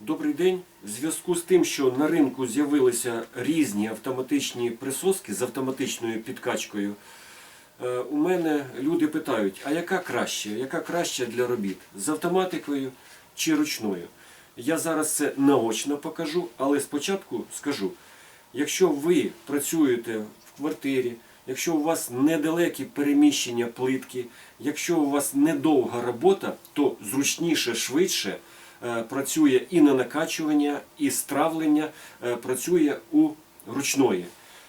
Добрий день. В зв'язку з тим, що на ринку з'явилися різні автоматичні присоски з автоматичною підкачкою, е, у мене люди питають, а яка краще, яка краще для робіт? З автоматикою чи ручною? Я зараз це наочно покажу, але спочатку скажу, якщо ви працюєте в квартирі, якщо у вас недалекі переміщення плитки, якщо у вас недовга робота, то зручніше, швидше е, працює і на накачування, і стравлення е, працює у ручної.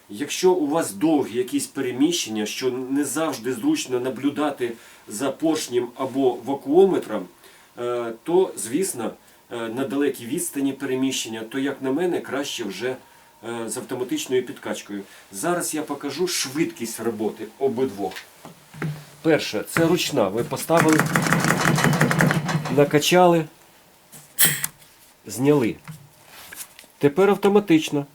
Якщо у вас довгі якісь переміщення, що не завжди зручно наблюдати за поршнем або вакуометром, е, то, звісно, на далекій відстані переміщення, то, як на мене, краще вже з автоматичною підкачкою. Зараз я покажу швидкість роботи обидвох. Перше, це ручна. Ви поставили, накачали, зняли. Тепер автоматично.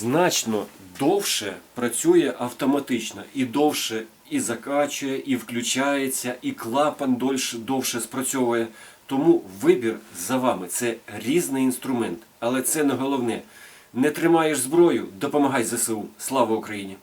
Значно довше працює автоматично і довше і закачує, і включається, і клапан довше, довше спрацьовує. Тому вибір за вами це різний інструмент, але це не головне. Не тримаєш зброю, допомагай ЗСУ. Слава Україні!